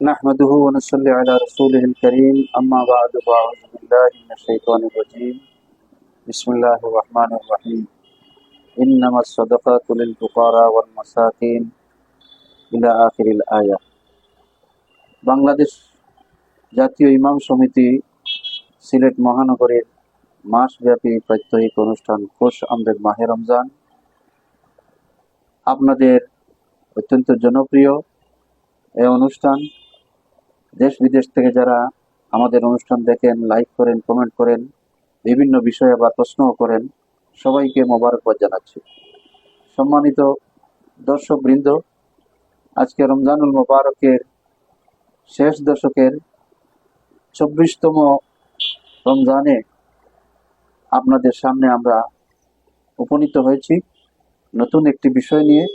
نحمده ونصلي على رسوله الكريم أما بعد فأعوذ بالله من الشيطان الرجيم بسم الله الرحمن الرحيم إنما الصدقات للفقراء والمساكين إلى آخر الآية বাংলাদেশ জাতীয় ইমাম সমিতি সিলেট মহানগরের মাসব্যাপী প্রাত্যহিক অনুষ্ঠান খোশ আমদের মাহে রমজান আপনাদের অত্যন্ত জনপ্রিয় এই অনুষ্ঠান দেশ বিদেশ থেকে যারা আমাদের অনুষ্ঠান দেখেন লাইক করেন কমেন্ট করেন, বিভিন্ন বিষয়ে বা প্রশ্নও করেন, সবাইকে মোবারকবাদ জানাচ্ছি। সম্মানিত দর্শক বৃন্দ আজকে রমজানুল মোবারকের শেষ দশকের চব্বিশতম রমজানে আপনাদের সামনে আমরা উপনীত হয়েছি নতুন একটি বিষয় নিয়ে।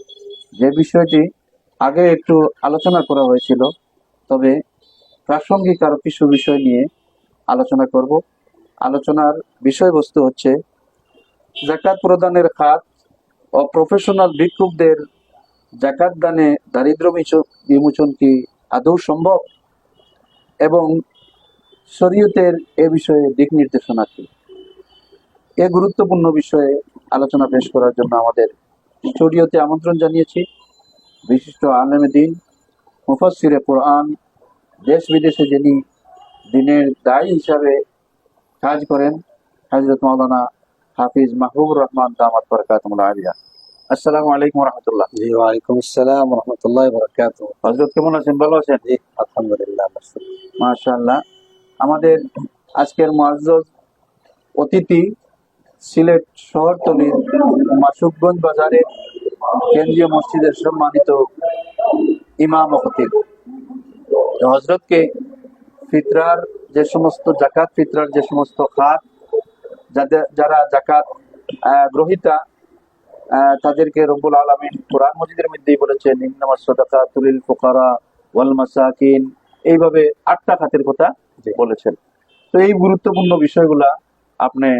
যে বিষয়টি আগে একটু আলোচনা করা হয়েছিল, তবে প্রাসঙ্গিক আরও কিছু বিষয় নিয়ে আলোচনা করব। আলোচনার বিষয়বস্তু হচ্ছে, জাকাত প্রদানের খাত ও প্রফেশনাল ভিক্ষুকদের জাকাত দানে দারিদ্র বিমোচন কি আদৌ সম্ভব? এবং শরীয়তের এ বিষয়ে দিক নির্দেশনা কি? এ গুরুত্বপূর্ণ বিষয়ে আলোচনা পেশ করার জন্য আমাদের স্টুডিওতে আমন্ত্রণ জানিয়েছি। বিশিষ্ট আলেমে দিন মুফাসিরে কোরআন দেশ বিদেশে যিনি দিনের দায়ী হিসাবে কাজ করেন হজরত মাওলানা হাফিজ মাহবুবুর রহমান দামাত বরকাতুল আলিয়া। আসসালামু আলাইকুম রহমতুল্লাহ। জি ওয়ালাইকুম আসসালাম রহমতুল্লাহ বরকাত হজরত কেমন আছেন? ভালো আছেন? জি আলহামদুলিল্লাহ মাশাআল্লাহ। আমাদের আজকের মুআজ্জজ অতিথি সিলেট শহরতলির মাসুকগঞ্জ বাজারের কেন্দ্রীয় মসজিদের সম্মানিত ইমাম ও খতিব। হজরতকে ফিতরার যে সমস্ত জাকাত ফিতরার যে সমস্ত খাত, যাদের, যারা জাকাত গ্রহীতা তাদেরকে রব্বুল আলমিন কোরআন মজিদের মধ্যেই বলেছেন, ইন্নামাস সাদাকাতুলিল ফুকারা ওয়াল মাসাকিন এইভাবে আটটা খাতের কথা। বলেছেন। তো এই গুরুত্বপূর্ণ বিষয়গুলা আপনি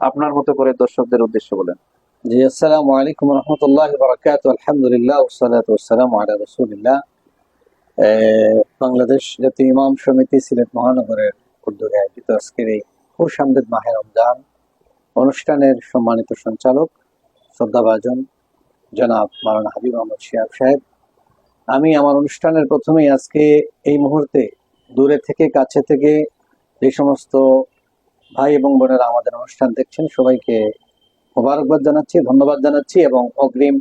আপনার মতো করে দর্শকদের উদ্দেশ্য বলেন। জি, আসসালামু আলাইকুম রহমতুল্লাহ বরকাত আলহামদুলিল্লাহ ওসালাত ওসালাম আলা রসুলিল্লাহ। বাংলাদেশ জাতীয় ইমাম সমিতি সিলেট মহানগরের উদ্যোগে আয়োজিত আজকের এই খুশ আমদেদ মাহে রমজান অনুষ্ঠানের সম্মানিত সঞ্চালক, শ্রদ্ধাভাজন জনাব মারানা হাবিব আহমদ শিয়াব সাহেব। আমি আমার অনুষ্ঠানের প্রথমেই আজকে এই মুহূর্তে দূরে থেকে, কাছে থেকে যে সমস্ত ভাই এবং বোনেরা আমাদের অনুষ্ঠান দেখছেন, সবাইকে মোবারকবাদ জানাচ্ছি, ধন্যবাদ জানাচ্ছি এবং অগ্রিম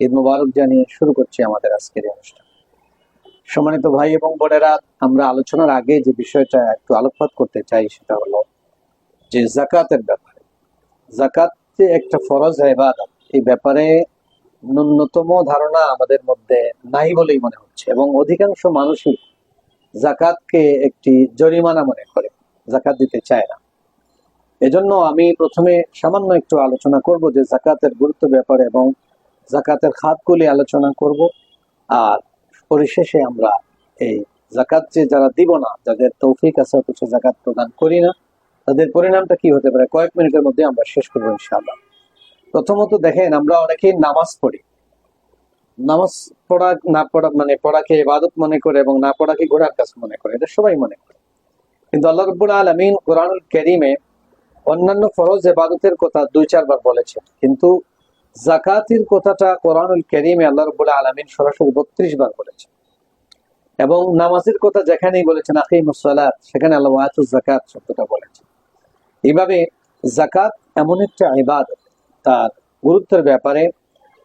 ঈদ মোবারক জানিয়ে শুরু করছি আমাদের আজকের অনুষ্ঠান। সম্মানিত ভাই এবং বোনেরা, আমরা আলোচনার আগে যে বিষয়টা একটু আলোকপাত করতে চাই সেটা হলো যে জাকাতের ব্যাপারে। জাকাত যে একটা ফরজ ইবাদত, এই ব্যাপারে ন্যূনতম ধারণা আমাদের মধ্যে নাই বলেই মনে হচ্ছে এবং অধিকাংশ মানুষই জাকাতকে একটি জরিমানা মনে করে, জাকাত দিতে চায় না। এজন্য আমি প্রথমে সামান্য একটু আলোচনা করব যে জাকাতের গুরুত্ব ব্যাপারে এবং জাকাতের খাতগুলি আলোচনা করব। আর পরিশেষে আমরা এই জাকাত যে যারা দিব না, যাদের তৌফিক আছে, অথচ জাকাত প্রদান করি না, তাদের পরিণামটা কি হতে পারে? কয়েক মিনিটের মধ্যে আমরা শেষ করব ইনশাআল্লাহ। প্রথমত দেখেন, আমরা অনেকেই নামাজ পড়ি। নামাজ পড়া, না পড়া মানে পড়াকে ইবাদত মনে করে এবং না পড়াকে ঘোড়ার কাজ মনে করে, এটা সবাই মনে করে। কিন্তু আল্লাহ রব্বুল আলমিন কোরআনুল করিমে অন্যান্য ফরজ এবাদতের কথা দুই, চারবার বলেছেন। কিন্তু জাকাতির কথাটা কোরআনুল করিমে আল্লাহ রব্বুল আলমিন সরাসরি বত্রিশ বার বলেছেন। এবং নামাজের কথা যেখানেই বলেছেন আকি মুসালাত সেখানে আল্লাহ জাকাত শব্দটা বলেছেন। এইভাবে জাকাত এমন একটা ইবাদত, তার গুরুত্বের ব্যাপারে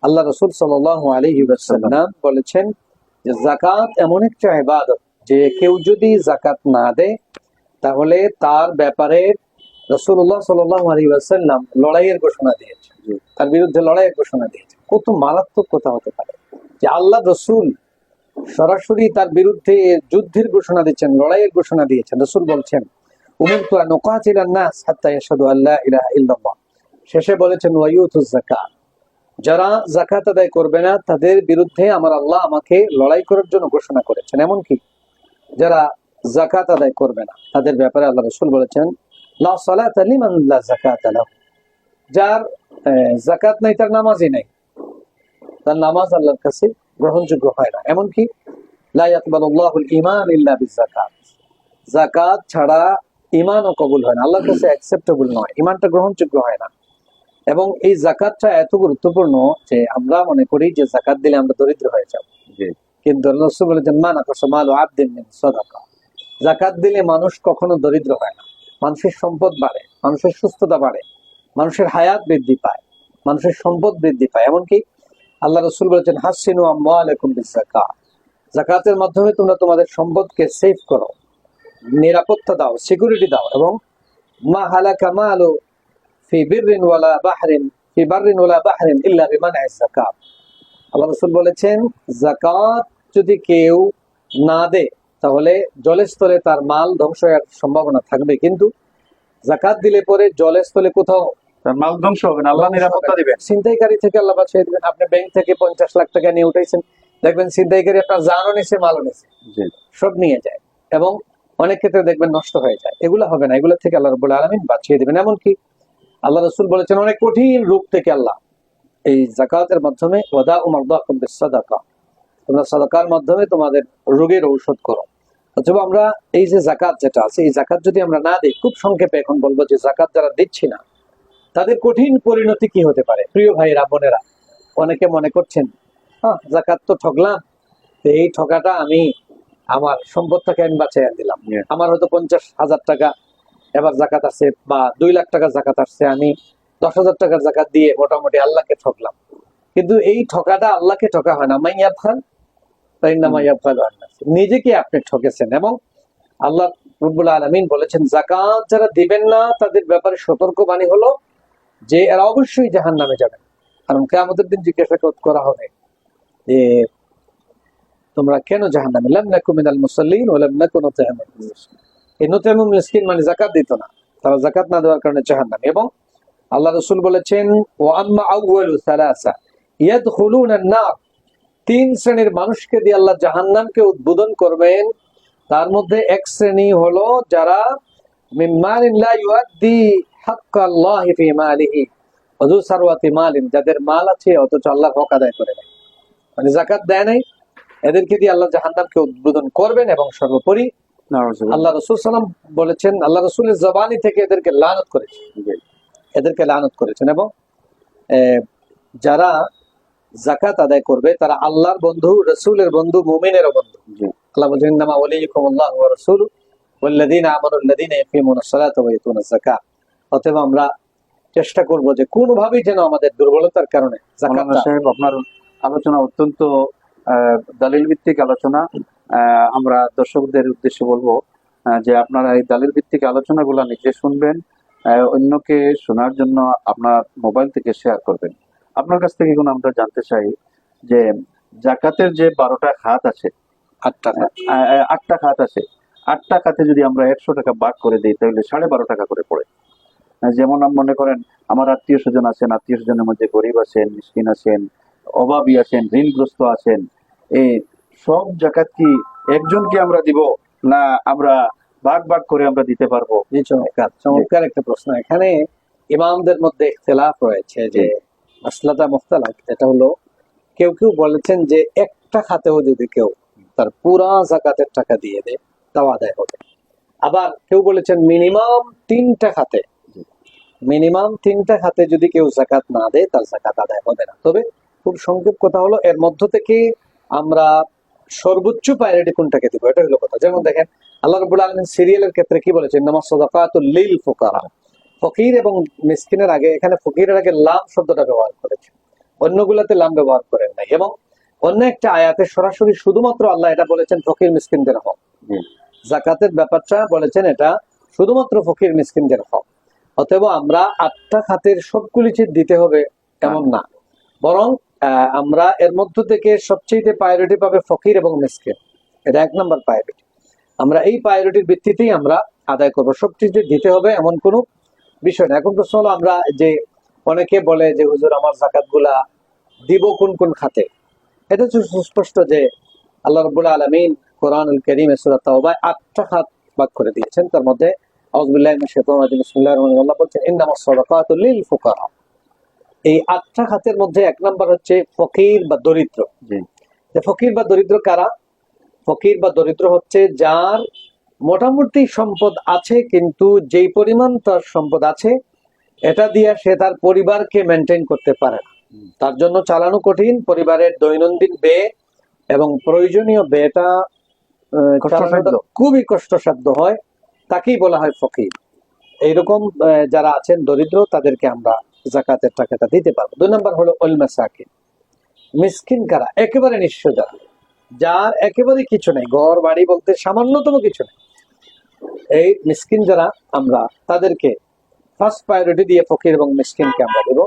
আল্লাহ রসুল সাল আলহি ওয়াসাল্লাম বলেছেন যে জাকাত এমন একটা ইবাদত যে কেউ যদি জাকাত না দেয়, তাহলে তার ব্যাপারে রসুল্লাহ সাল আলী ওয়াসাল্লাম লড়াইয়ের ঘোষণা দিয়েছে তার বিরুদ্ধে লড়াইয়ের ঘোষণা দিয়েছে। কত মারাত্মক কথা হতে পারে। যে আল্লাহ রসুল সরাসরি তার বিরুদ্ধে যুদ্ধের ঘোষণা দিচ্ছেন, লড়াইয়ের ঘোষণা দিয়েছেন। রসুল বলছেন শেষে বলেছেন যারা জাকাত আদায় করবে না, তাদের বিরুদ্ধে আমার আল্লাহ আমাকে লড়াই করার জন্য ঘোষণা করেছেন। এমনকি যারা জাকাত আদায় করবে না, তাদের ব্যাপারে আল্লাহ রসুল বলেছেন, লা সালাতা লিমান লা যাকাতা লাহু। যার জাকাত নাই তার নামাজই নাই। তার নামাজ আল্লাহর কাছে গ্রহণযোগ্য হয় না। এমনকি ইল্লা যাকাত ছাড়া ঈমানও কবুল হয় না। আল্লাহর কাছে অ্যাকসেপ্টেবল নয়। ঈমানটা গ্রহণযোগ্য হয় না। এবং এই জাকাতটা এত গুরুত্বপূর্ণ যে আমরা মনে করি যে জাকাত দিলে আমরা দরিদ্র হয়ে যাব। কিন্তু জাকাত দিলে মানুষ কখনো দরিদ্র হয় না। মানুষের সম্পদ বাড়ে মানুষের সুস্থতা বাড়ে। মানুষের হায়াত বৃদ্ধি পায়, মানুষের সম্পদ বৃদ্ধি পায়। এমনকি আল্লাহ রসুল বলেছেন, হাসিনু আম্মালাকুম বিজাকাত জাকাতের মাধ্যমে তোমরা তোমাদের সম্পদকে সেভ করো, নিরাপত্তা দাও, সিকিউরিটি দাও এবং মা হালাকা মালু ফি বিররিন ওয়ালা বাহরিন, ফি বাররিন ওয়ালা বাহরিন ইল্লা বিমানআ যাকাত। আল্লাহ রসুল বলেছেন জাকাত যদি কেউ না দেয় তাহলে জলের স্থলে তার মাল ধ্বংস হওয়ার সম্ভাবনা থাকবে। কিন্তু জাকাত দিলে পরে জলের স্থলে কোথাও তার মাল ধ্বংস হবে না আল্লাহ নিরাপত্তা দিবেন। ছিনতাইকারী থেকে আল্লাহ বাঁচিয়ে দিবেন। আপনি ব্যাংক থেকে পঞ্চাশ লাখ টাকা নিয়ে উঠাইছেন। দেখবেন ছিনতাইকারী আপনার জানও নিছে মালও নিছে। সব নিয়ে যায় এবং অনেক ক্ষেত্রে দেখবেন নষ্ট হয়ে যায়। এগুলো হবে না এগুলো থেকে আল্লাহ রবুল আলমিন বাঁচিয়ে দিবেন। এমনকি আল্লাহ রসুল বলেছেন অনেক কঠিন রূপ থেকে আল্লাহ এই জাকাতের মাধ্যমে ওদা উমার সাদাকা তোমরা সাদাকার মাধ্যমে তোমাদের রোগের ঔষধ করো। অথবা আমরা এই যে জাকাত যেটা আছে এই জাকাত যদি আমরা না দিই খুব সংক্ষেপে এখন বলব যে জাকাত যারা দিচ্ছি না তাদের কঠিন পরিণতি কি হতে পারে? প্রিয় ভাইরা বোনেরা অনেকে মনে করছেন হ্যাঁ জাকাত তো ঠকলাম তো এই ঠকাটা আমি আমার সম্পদটাকে আমি বাঁচাইয়া দিলাম। আমার হয়তো পঞ্চাশ হাজার টাকা এবার জাকাত আছে বা দুই লাখ টাকা জাকাত আসছে আমি দশ হাজার টাকার জাকাত দিয়ে মোটামুটি আল্লাহকে ঠকলাম কিন্তু এই ঠকাটা আল্লাহকে ঠকা হয় না। মাইয়া খান তাই না মাইয়া খান নিজেকে আপনি ঠকেছেন এবং আল্লাহ রব্বুল আলমিন বলেছেন জাকাত যারা দিবেন না তাদের ব্যাপারে সতর্ক বাণী হলো যে এরা অবশ্যই জাহান নামে যাবেন কারণ কেমতের দিন জিজ্ঞাসা করা হবে যে, তোমরা কেন জাহান নামে লাম নাকু মিনাল মুসাল্লিন ওয়া লাম নাকু নুতঈমুল এই নুতঈমুল মিসকিন মানে যাকাত দিত না। তারা যাকাত না দেওয়ার কারণে জাহান নামে এবং আল্লাহ রাসূল বলেছেন, ওয়া আম্মা আউয়ালু সালাসা ইয়াদখুলুনা নার। তিন শ্রেণির মানুষকে দিয়ে আল্লাহ জাহান্নামকে উদ্বোধন করবেন। তার মধ্যে এক শ্রেণি হলো যারা যাদের মাল আছে অথচ আল্লাহর হক আদায় করে নাই মানে জাকাত দেয় নাই এদেরকে দিয়ে আল্লাহ জাহান্নামকে উদ্বোধন করবেন এবং সর্বোপরি আল্লাহ রসুল সাল্লাম বলেছেন আল্লাহ রসুলের জবানি থেকে এদেরকে লানত করেছেন। এদেরকে লানত করেছেন এবং যারা জাকাত আদায় করবে তারা আল্লাহর বন্ধু রসুলের বন্ধু মুমিনেরও বন্ধু। আল্লাহ বলছেন নামা ওয়ালিকুম আল্লাহ ওয়া রাসূলু যাকাত। অতএব আমরা চেষ্টা করব যে কোনোভাবেই যেন আমাদের দুর্বলতার কারণে সাহেব আপনার আলোচনা অত্যন্ত দলিল ভিত্তিক আলোচনা। আমরা দর্শকদের উদ্দেশ্যে বলব যে আপনারা এই দলিল ভিত্তিক আলোচনাগুলো নিজে শুনবেন অন্যকে শোনার জন্য আপনার মোবাইল থেকে শেয়ার করবেন। আপনার কাছ থেকে এখন আমরা জানতে চাই যে জাকাতের যে বারোটা খাত আছে আটটা আটটা খাত আছে। আটটা খাতে যদি আমরা একশো টাকা বাদ করে দিই তাহলে সাড়ে বারো টাকা করে পড়ে। যেমন আম- মনে করেন আমার আত্মীয় স্বজন আছেন আত্মীয় স্বজনের মধ্যে গরিব আছেন মিসকিন আছেন অভাবী আছেন ঋণগ্রস্ত আছেন এই সব জাকাত কি একজনকে আমরা দিব না আমরা ভাগ ভাগ করে আমরা দিতে পারব? চমৎকার চমৎকার একটা প্রশ্ন। এখানে ইমামদের মধ্যে ইখতিলাফ রয়েছে যে মাসলাটা মুখতালাফ যেটা হলো কেউ কেউ বলেছেন যে একটা খাতেও যদি কেউ তার পুরা জাকাতের টাকা দিয়ে দেয় তাও আদায় হবে। আবার কেউ বলেছেন মিনিমাম তিনটা খাতে মিনিমাম তিনটা খাতে যদি কেউ জাকাত না দেয় তার জাকাত আদায় হবে না। তবে খুব সংক্ষেপ কথা হলো এর মধ্য থেকে আমরা সর্বোচ্চ প্রায়োরিটি কোনটাকে দিব? এটা হলো কথা। যেমন দেখেন আল্লাহ রবুল আলমিন সিরিয়ালের ক্ষেত্রে কি বলেছেন? নামাজ সদাকাতুল লিল ফুকারা। ফকির এবং মিসকিনের আগে এখানে ফকিরের আগে লাম শব্দটা ব্যবহার করেছে অন্যগুলাতে লাম ব্যবহার করেন নাই। এবং অন্য একটা আয়াতে সরাসরি শুধুমাত্র আল্লাহ এটা বলেছেন ফকির মিসকিনদের হক। জাকাতের ব্যাপারটা বলেছেন এটা শুধুমাত্র ফকির মিসকিনদের হক। অতএব আমরা আটটা খাতের সবগুলি যে দিতে হবে এমন না। বরং আমরা এর মধ্য থেকে সবচেয়ে প্রায়োরিটি পাবে ফকির এবং মিসকিন। এটা এক নম্বর প্রায়োরিটি আমরা এই প্রায়োরিটির ভিত্তিতেই আমরা আদায় করব। সবচেয়ে দিতে হবে এমন কোনো বিষয় না। এখন প্রশ্ন হলো, আমরা যে অনেকে বলে যে, হুজুর, আমার জাকাতগুলা দিব কোন কোন খাতে? এটা হচ্ছে সুস্পষ্ট যে আল্লাহ রবুল্লা আলমিন কোরআনুল করিম সুরাত আটটা খাত ভাগ করে দিয়েছেন। তার মধ্যে আল্লাহ বলছেন লিল ফুকারা এই আটটা খাতের মধ্যে এক নাম্বার হচ্ছে ফকির বা দরিদ্র। যে ফকির বা দরিদ্র কারা? ফকির বা দরিদ্র হচ্ছে যার মোটামুটি সম্পদ আছে কিন্তু যেই পরিমাণ তার সম্পদ আছে এটা দিয়ে সে তার পরিবারকে মেনটেন করতে পারে না। তার জন্য চালানো কঠিন পরিবারের দৈনন্দিন ব্যয় এবং প্রয়োজনীয় ব্যয়টা। চালানোটা খুবই কষ্টসাধ্য হয়। তাকেই বলা হয় ফকির। এইরকম যারা আছেন দরিদ্র, তাদেরকে আমরা জাকাতের টাকাটা দিতে পারব। দুই নম্বর হলো অলমা ওলমাসাকিন মিসকিন কারা? একেবারে নিঃস্ব যারা। যার একেবারে কিছু নেই। ঘর বাড়ি বলতে সামান্যতম কিছু নেই। এই মিসকিন যারা, আমরা তাদেরকে ফার্স্ট প্রায়োরিটি দিয়ে ফকির এবং মিসকিনকে আমরা দেবো।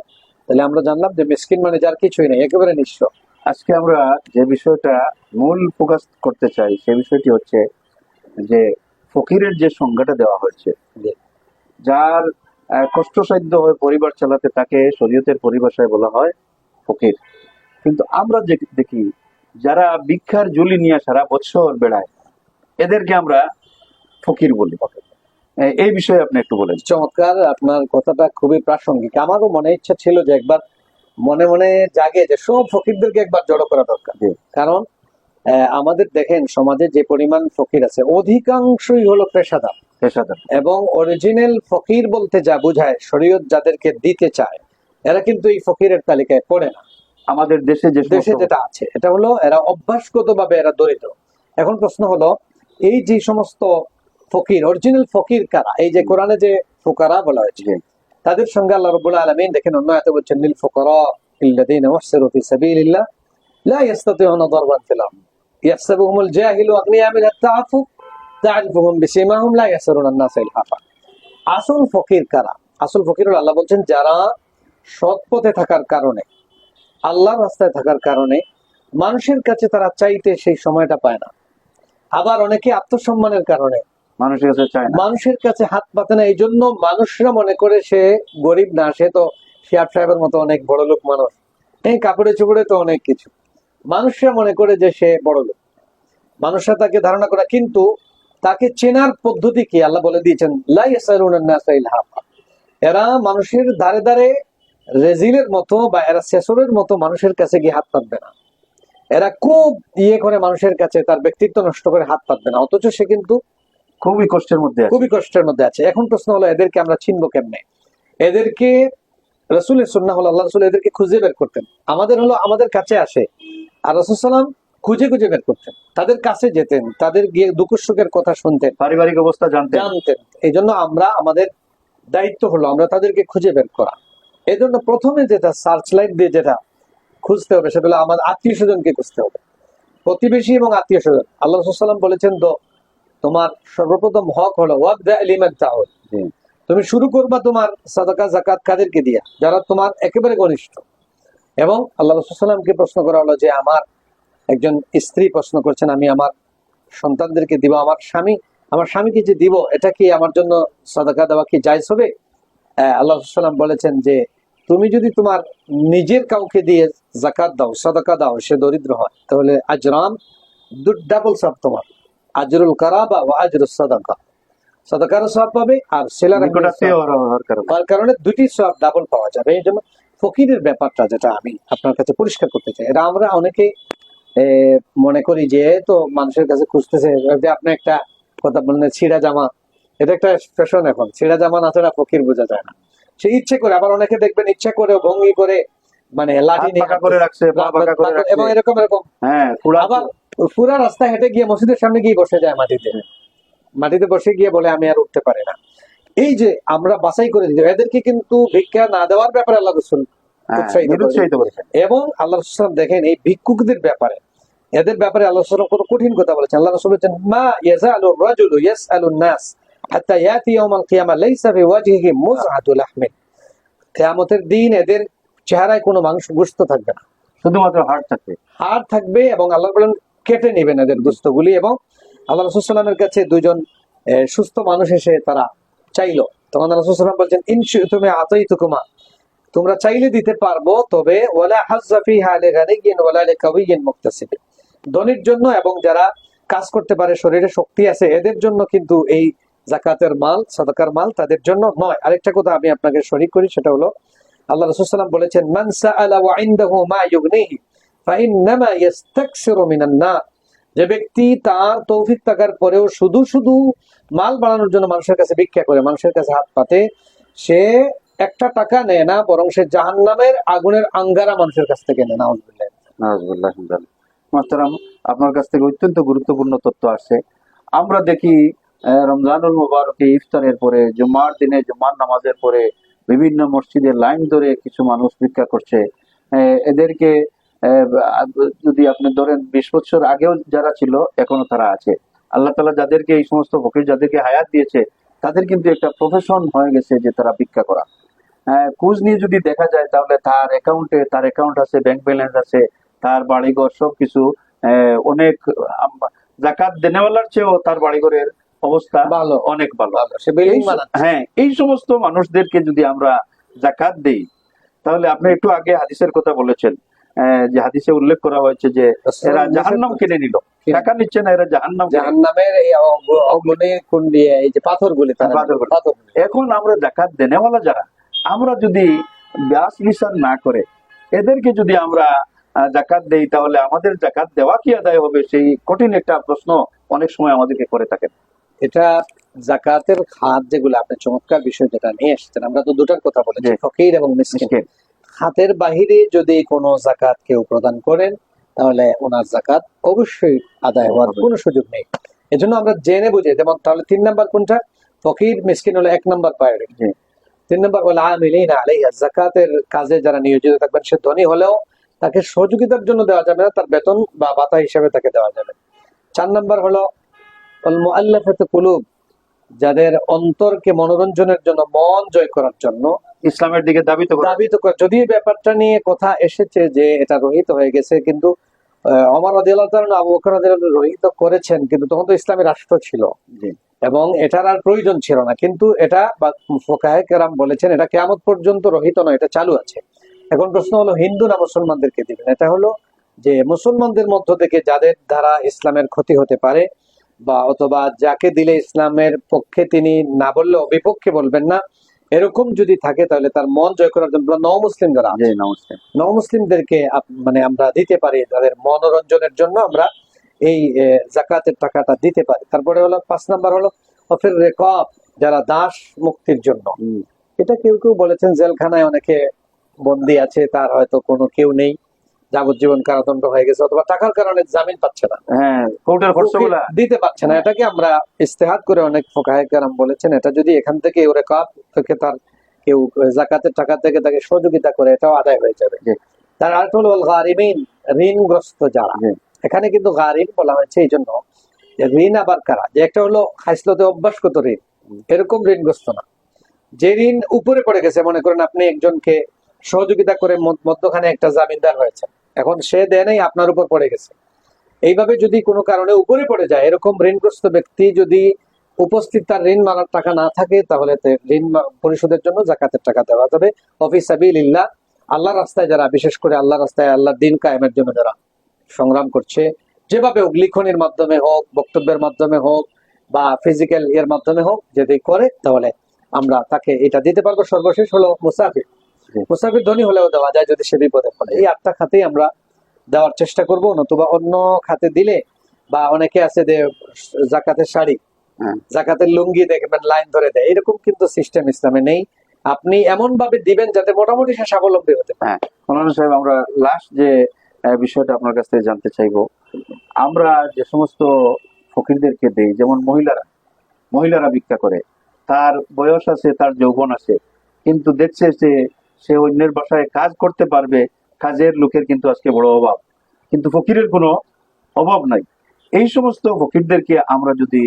তাহলে আমরা জানলাম যে মিসকিন মানে যার কিছুই নেই, একেবারে নিঃস্ব। আজকে আমরা যে বিষয়টা মূল ফোকাস করতে চাই, সে বিষয়টি হচ্ছে যে ফকিরের যে সংজ্ঞাটা দেওয়া হয়েছে যার কষ্টসাধ্য হয়ে পরিবার চালাতে তাকে শরীয়তের পরিভাষায় বলা হয় ফকির। কিন্তু আমরা যে দেখি যারা ভিক্ষার জুলি নিয়ে সারা বছর বেড়ায় এদেরকে আমরা ফকির বলি। এই বিষয়ে আপনি একটু বলেন। চমৎকার আপনার কথাটা খুবই প্রাসঙ্গিক। আমারও মনে ইচ্ছা ছিল যে একবার মনে মনে জাগে যে সব ফকিরদেরকে একবার জড়ো করা দরকার। কারণ আমাদের দেখেন সমাজে যে পরিমাণ ফকির আছে অধিকাংশই হলো পেশাদার। পেশাদার। এবং অরিজিনাল ফকির বলতে যা বোঝায় শরীয়ত যাদেরকে দিতে চায় এরা কিন্তু এই ফকিরের তালিকায় পড়ে না। আমাদের দেশে যে দেশে যেটা আছে এটা হলো এরা অভ্যাসগত ভাবে এরা দরিদ্র। এখন প্রশ্ন হলো এই যে সমস্ত ফকির অরিজিনাল ফকির কারা? এই যে কোরআনে যে ফোকারা বলা হয়েছে তাদের সঙ্গে আল্লাহ রব আলমিন দেখেন অন্য এত বলছেন নীল ফোকর ইল্লাদিন ওয়াহসারু ফি সাবিলিল্লাহ লা ইয়াস্তাতিউনা দারবান ফিল আসল ফকির কারা আসল ফকির আল্লাহ বলছেন যারা সৎ পথে থাকার কারণে আল্লাহর রাস্তায় থাকার কারণে মানুষের কাছে তারা চাইতে সেই সময়টা পায় না। আবার অনেকে আত্মসম্মানের কারণে মানুষের কাছে মানুষের কাছে হাত পাতে না এই জন্য মানুষরা মনে করে সে গরিব না সে তো শিয়াব সাহেবের মতো অনেক বড় লোক মানুষ। এই কাপড়ে চোপড়ে তো অনেক কিছু। মানুষরা মনে করে যে সে বড় লোক। মানুষরা তাকে ধারণা করে কিন্তু তাকে চেনার পদ্ধতি কি? আল্লাহ বলে দিয়েছেন। এরা মানুষের ধারে ধারে রেজিলের মতো বা এরা শেষরের মতো মানুষের কাছে গিয়ে হাত পাতবে না। এরা খুব ইয়ে করে মানুষের কাছে তার ব্যক্তিত্ব নষ্ট করে হাত পাতবে না অথচ সে কিন্তু খুবই কষ্টের মধ্যে খুবই কষ্টের মধ্যে আছে। এখন প্রশ্ন হলো এদেরকে আমরা চিনবো কেমনে? এদেরকে রসুলের সুন্না হলো আল্লাহ রসুল এদেরকে খুঁজে বের করতেন। আমাদের হলো আমাদের কাছে আসে আর রসুল সাল্লাম খুঁজে খুঁজে বের করতেন। তাদের কাছে যেতেন তাদের গিয়ে দুঃখ সুখের কথা শুনতেন। পারিবারিক অবস্থা জানতে জানতেন। এই জন্য আমরা আমাদের দায়িত্ব হলো আমরা তাদেরকে খুঁজে বের করা। এই জন্য প্রথমে যেটা সার্চ লাইট দিয়ে যেটা খুঁজতে হবে সেটা হলো আমাদের আত্মীয় স্বজনকে খুঁজতে হবে। প্রতিবেশী এবং আত্মীয় স্বজন। আল্লাহ রসুল বলেছেন তো তোমার সর্বপ্রথম হক হলো ওয়াক দা এলিমেন্ট তাহল। তুমি শুরু করবা তোমার সাদাকা জাকাত কাদেরকে দিয়া যারা তোমার একেবারে ঘনিষ্ঠ। এবং আল্লাহ রসুলামকে প্রশ্ন করা হলো যে আমার একজন স্ত্রী প্রশ্ন করছেন আমি আমার সন্তানদেরকে দিব আমার স্বামী আমার স্বামীকে যে দিব এটা কি আমার জন্য সাদাকা দেওয়া কি জায়জ হবে? আল্লাহ সাল্লাম বলেছেন যে তুমি যদি তোমার নিজের কাউকে দিয়ে জাকাত দাও সাদাকা দাও সে দরিদ্র হয় তাহলে আজরাম ডাবল সব তোমার। আজরুল কারাবা ও আজরুল সাদাকা। সাদাকার সব পাবে আর সেলার কারণে। কারণে দুটি সব ডাবল পাওয়া যাবে। এই জন্য ফকিরের ব্যাপারটা যেটা আমি আপনার কাছে পরিষ্কার করতে চাই এটা আমরা অনেকে মনে করি যে তো মানুষের কাছে খুঁজতেছে যে আপনি একটা কথা বললেন ছিঁড়া জামা এটা একটা ফ্যাশন এখন ছিঁড়া জামা না ছাড়া ফকির বোঝা যায় না। সে ইচ্ছে করে আবার অনেকে দেখবেন ইচ্ছা করে ভঙ্গি করে মানে লাঠি নিয়ে করে রাখছে এবং এরকম এরকম। হ্যাঁ আবার পুরা রাস্তা হেঁটে গিয়ে মসজিদের সামনে গিয়ে বসে যায় মাটিতে। মাটিতে বসে গিয়ে বলে আমি আর উঠতে পারি না। এই যে আমরা বাছাই করে দিতে এদেরকে কিন্তু ভিক্ষা না দেওয়ার ব্যাপারে আল্লাহ রসুল হ্যাঁ, উৎসাহিত করেছেন। এবং আল্লাহ রসুল দেখেন এই ভিক্ষুকদের ব্যাপারে এদের ব্যাপারে আল্লাহ রসুল কোনো কঠিন কথা বলেছেন। আল্লাহ রসুল বলেছেন মা ইয়াজালু রাজুলু ইয়াসআলু নাস হাত্তা ইয়াতি ইয়াউমাল কিয়ামা লাইসা ফি ওয়াজহিহি কিয়ামতের দিন এদের চেহারায় কোনো মাংস গোশত থাকবে না। শুধুমাত্র হার্ট থাকে হাড় থাকবে এবং আল্লাহ বলেন কেটে নেবেন এদের দুস্তগুলি এবং আল্লাহ রসুলামের কাছে দুজন সুস্থ মানুষ এসে তারা চাইলো। তখন রসুলাম বলছেন ইনশু তুমি আতই তুকুমা তোমরা চাইলে দিতে পারব, তবে ওয়ালা হাজ্জাফি হালে গানিগিন ওয়ালা লে কাবিগিন মুক্তাসিবিন ধনির জন্য এবং যারা কাজ করতে পারে, শরীরে শক্তি আছে, এদের জন্য কিন্তু এই জাকাতের মাল, সাদাকার মাল তাদের জন্য নয়। আরেকটা কথা আমি আপনাকে শরিক করি, সেটা হলো, আল্লাহ রসুল সাল্লাম বলেছেন, মান সাআলা ওয়া ইনদাহু মা ইউগনিহি, ফাইন্নামা ইস্তাকসিরু মিনান নার যে ব্যক্তি তার তৌফিক থাকার পরেও শুধু শুধু মাল বাড়ানোর জন্য মানুষের কাছে ভিক্ষা করে, মানুষের কাছে হাত পাতে, সে একটা টাকা নেয় না, বরং সে জাহান্নামের আগুনের আঙ্গারা মানুষের কাছ থেকে নেয় মাস্টারাম আপনার কাছ থেকে অত্যন্ত গুরুত্বপূর্ণ তথ্য আসছে। আমরা দেখি রমজানুল মুবারকে ইফতারের পরে, জুম্মার দিনে, জুম্মার নামাজের পরে বিভিন্ন মসজিদের লাইন ধরে কিছু মানুষ ভিক্ষা করছে। এদেরকে যদি আপনি ধরেন বিশ বছর আগেও যারা ছিল এখনও তারা আছে। আল্লাহ তালা যাদেরকে এই সমস্ত ফকির যাদেরকে হায়াত দিয়েছে তাদের কিন্তু একটা প্রফেশন হয়ে গেছে যে তারা ভিক্ষা করা। খোঁজ নিয়ে যদি দেখা যায় তাহলে তার অ্যাকাউন্টে তার অ্যাকাউন্ট আছে ব্যাংক ব্যালেন্স আছে তার বাড়িঘর সবকিছু আহ, অনেক জাকাত দেনেওয়ালার চেয়েও তার বাড়িঘরের অবস্থা ভালো। অনেক ভালো। হ্যাঁ এই সমস্ত মানুষদেরকে যদি আমরা জাকাত দেই তাহলে আপনি একটু আগে হাদিসের কথা বলেছেন যে হাদিসে উল্লেখ করা হয়েছে যে এরা জাহান্নাম কিনে নিল টাকা নিচ্ছে না এরা জাহান্নাম জাহান্নামের এই অগ- অগ্নি কুণ্ডি এই যে পাথরগুলি তারা পাথরগুলি। পাথরগুলি। এখন আমরা জাকাত দেনেওয়ালা যারা আমরা যদি ব্যাস বিচার না করে এদেরকে যদি আমরা জাকাত দেই তাহলে আমাদের জাকাত দেওয়া কি আদায় হবে সেই কঠিন একটা প্রশ্ন অনেক সময় আমাদেরকে করে থাকেন এটা জাকাতের খাত যেগুলো আপনি চমৎকার বিষয় যেটা নিয়ে এসেছেন আমরা তো দুটার কথা বলেছি। ফকির এবং মিসকিন খাতের বাহিরে যদি কোনো জাকাত কেউ প্রদান করেন তাহলে ওনার জাকাত অবশ্যই আদায় হওয়ার কোনো সুযোগ নেই। এজন্য আমরা জেনে বুঝে যেমন তাহলে তিন নাম্বার কোনটা? ফকির মিসকিন হলো এক নাম্বার প্রায়োরিটি জি। তিন নাম্বার হলো আমিলিন আলাইহা জাকাতের কাজে যারা নিয়োজিত থাকবেন সে ধনী হলেও তাকে সহযোগিতার জন্য দেওয়া যাবে না তার বেতন বা ভাতা হিসেবে তাকে দেওয়া যাবে। চার নাম্বার হলো মুআল্লাফাত কুলুব যাদের অন্তরকে মনোরঞ্জনের জন্য মন জয় করার জন্য ইসলামের দিকে দাবি তো করে। দাবি তো করে- যদিও ব্যাপারটা নিয়ে কথা এসেছে যে এটা রহিত হয়ে গেছে কিন্তু অমর আবু বকর রহিত করেছেন কিন্তু তখন তো ইসলামী রাষ্ট্র ছিল। এবং এটার আর প্রয়োজন ছিল না। কিন্তু এটা বা ফোকাহে কেরাম বলেছেন এটা কেয়ামত পর্যন্ত রহিত নয় এটা চালু আছে। এখন প্রশ্ন হলো হিন্দু না মুসলমানদেরকে দিবেন? এটা হলো যে মুসলমানদের মধ্য থেকে যাদের দ্বারা ইসলামের ক্ষতি হতে পারে বা অথবা যাকে দিলে ইসলামের পক্ষে তিনি না বললেও বিপক্ষে বলবেন না এরকম যদি থাকে তাহলে তার মন জয় করার জন্য ন মুসলিম যারা আছে, ন মুসলিমদেরকে মানে আমরা দিতে পারি তাদের মনোরঞ্জনের জন্য আমরা এই জাকাতের টাকাটা দিতে পারি। তারপরে হলো পাঁচ নাম্বার হলো অফির রেকব যারা দাস মুক্তির জন্য। এটা কেউ কেউ বলেছেন জেলখানায় অনেকে বন্দি আছে তার হয়তো কোনো কেউ নেই। যাবজ্জীবন কারাদণ্ড হয়ে গেছে অথবা টাকার কারণে জামিন পাচ্ছে না। হ্যাঁ কোর্টের খরচগুলা। দিতে পারছে না। এটাকে আমরা ইস্তেহাদ করে অনেক ফোকাহেকারাম বলেছেন। এটা যদি এখান থেকে ওরে কাপ থেকে তার কেউ জাকাতের টাকা থেকে তাকে সহযোগিতা করে এটাও আদায় হয়ে যাবে। তার আরেকটা হলো গারিমিন ঋণগ্রস্ত যারা। এখানে কিন্তু গারিম বলা হয়েছে এই জন্য যে ঋণ আবার কারা? যে একটা হলো খাইসলতে অভ্যাসগত ঋণ। এরকম ঋণগ্রস্ত না। যে ঋণ উপরে পড়ে গেছে মনে করেন আপনি একজনকে সহযোগিতা করে মধ্যখানে একটা জামিনদার হয়েছে এখন সে দেয় নাই আপনার উপর পড়ে গেছে। এইভাবে যদি কোনো কারণে উপরে পড়ে যায়, এরকম ঋণগ্রস্ত ব্যক্তি যদি উপস্থিত তার ঋণ মারার টাকা না থাকে, তাহলে ঋণ পরিশোধের জন্য জাকাতের টাকা দেওয়া যাবে। অফিস সাবিলিল্লাহ আল্লাহ রাস্তায় যারা, বিশেষ করে আল্লাহ রাস্তায় আল্লাহ দিন কায়েমের জন্য যারা সংগ্রাম করছে, যেভাবে হোক লিখনের মাধ্যমে হোক, বক্তব্যের মাধ্যমে হোক, বা ফিজিক্যাল ইয়ের মাধ্যমে হোক, যদি করে, তাহলে আমরা তাকে এটা দিতে পারব। সর্বশেষ হলো মুসাফির। ধনী হলেও দেওয়া যায় যদি সে বিপদে পড়ে। এই আটটা খাতেই আমরা দেওয়ার চেষ্টা করব নতুবা অন্য খাতে দিলে বা অনেকে আছে যে জাকাতের শাড়ি হ্যাঁ। জাকাতের লুঙ্গি দেখবেন লাইন ধরে দেয় এরকম কিন্তু সিস্টেম ইসলামে নেই। আপনি এমন ভাবে দিবেন যাতে মোটামুটি সে স্বাবলম্বী হতে পারে। মৌলানা সাহেব আমরা লাস্ট যে বিষয়টা আপনার কাছ থেকে জানতে চাইব আমরা যে সমস্ত ফকিরদেরকে দেই যেমন মহিলারা মহিলারা ভিক্ষা করে তার বয়স আছে তার যৌবন আছে কিন্তু দেখছে যে সে অন্যের বাসায় কাজ করতে পারবে, কাজের লোকের কিন্তু আজকে বড় অভাব। কিন্তু ফকিরের কোনো অভাব নাই। এই সমস্ত ফকিরদেরকে আমরা যদি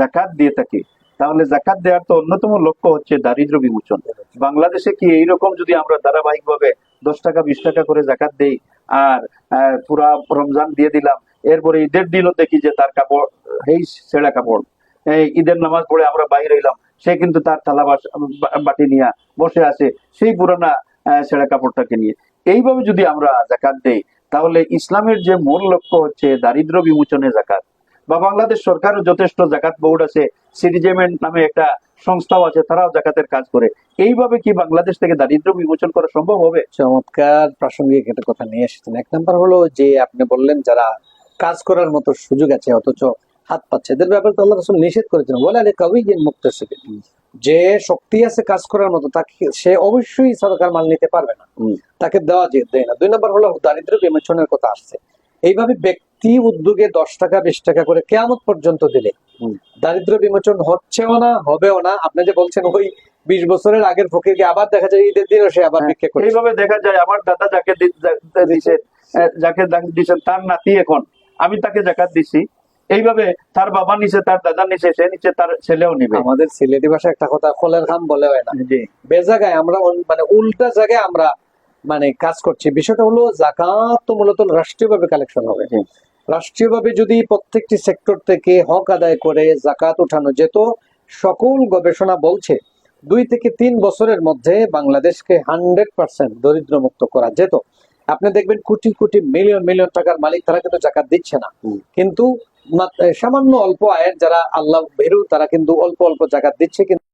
জাকাত দিয়ে থাকি, তাহলে জাকাত দেওয়ার তো অন্যতম লক্ষ্য হচ্ছে দারিদ্র বিমোচন। বাংলাদেশে কি এইরকম যদি আমরা ধারাবাহিকভাবে দশ টাকা, বিশ টাকা করে জাকাত দেই, আর পুরা রমজান দিয়ে দিলাম, এরপরে ঈদের দিনও দেখি যে তার কাপড় এই ছেঁড়া কাপড়। ঈদের নামাজ পড়ে আমরা বাইরে হইলাম সে কিন্তু তার থালা বাটি নিয়ে বসে আছে সেই পুরানা ছেঁড়া কাপড়টাকে নিয়ে। এইভাবে যদি আমরা জাকাত দেই, তাহলে ইসলামের যে মূল লক্ষ্য হচ্ছে দারিদ্র বিমোচনে জাকাত। বা বাংলাদেশ সরকারও যথেষ্ট জাকাত বোর্ড আছে, সিটিজেমেন্ট নামে একটা সংস্থাও আছে, তারাও জাকাতের কাজ করে। এইভাবে কি বাংলাদেশ থেকে দারিদ্র বিমোচন করা সম্ভব হবে? চমৎকার প্রাসঙ্গিক একটা কথা নিয়ে এসেছেন। এক নাম্বার হলো যে আপনি বললেন যারা কাজ করার মতো সুযোগ আছে, অথচ হাত পাচ্ছে। এদের ব্যাপারে তো আল্লাহ রসুল নিষেধ করেছেন বলে আরে কবি মুক্ত যে শক্তি আছে কাজ করার মতো তাকে সে অবশ্যই সরকার মাল নিতে পারবে না। তাকে দেওয়া যে দেয় না। দুই নম্বর হলো দারিদ্র বিমোচনের কথা আসছে। এইভাবে ব্যক্তি উদ্যোগে দশ টাকা বিশ টাকা করে কেয়ামত পর্যন্ত দিলে দারিদ্র বিমোচন হচ্ছেও না হবেও না। আপনি যে বলছেন ওই বিশ বছরের আগের ফকিরকে আবার দেখা যায় ঈদের দিনও সে আবার হ্যাঁ, ভিক্ষে করছে। এইভাবে দেখা যায় আমার দাদা যাকে দি- যা- দিছে। যাকে দিছেন তার নাতি এখন। আমি তাকে জাকাত দিছি। এইভাবে তার বাবা নিচে তার দাদা নিচে সে নিচে তার ছেলেও নিবে। আমাদের সিলেটি ভাষায় একটা কথা খোলের খাম বলে হয় না। বেজাগায় আমরা মানে উল্টা জায়গায় আমরা মানে কাজ করছি। বিষয়টা হলো জাকাত তো মূলত রাষ্ট্রীয়ভাবে কালেকশন হবে। রাষ্ট্রীয়ভাবে যদি প্রত্যেকটি সেক্টর থেকে হক আদায় করে জাকাত উঠানো যেত সকল গবেষণা বলছে দুই থেকে তিন বছরের মধ্যে বাংলাদেশকে হান্ড্রেড পার্সেন্ট দরিদ্র মুক্ত করা যেত। আপনি দেখবেন কোটি কোটি মিলিয়ন মিলিয়ন টাকার মালিক তারা কিন্তু জাকাত দিচ্ছে না। কিন্তু সামান্য অল্প আয়ের যারা আল্লাহ ভেরু তারা কিন্তু অল্প অল্প জায়গা দিচ্ছে কিন্তু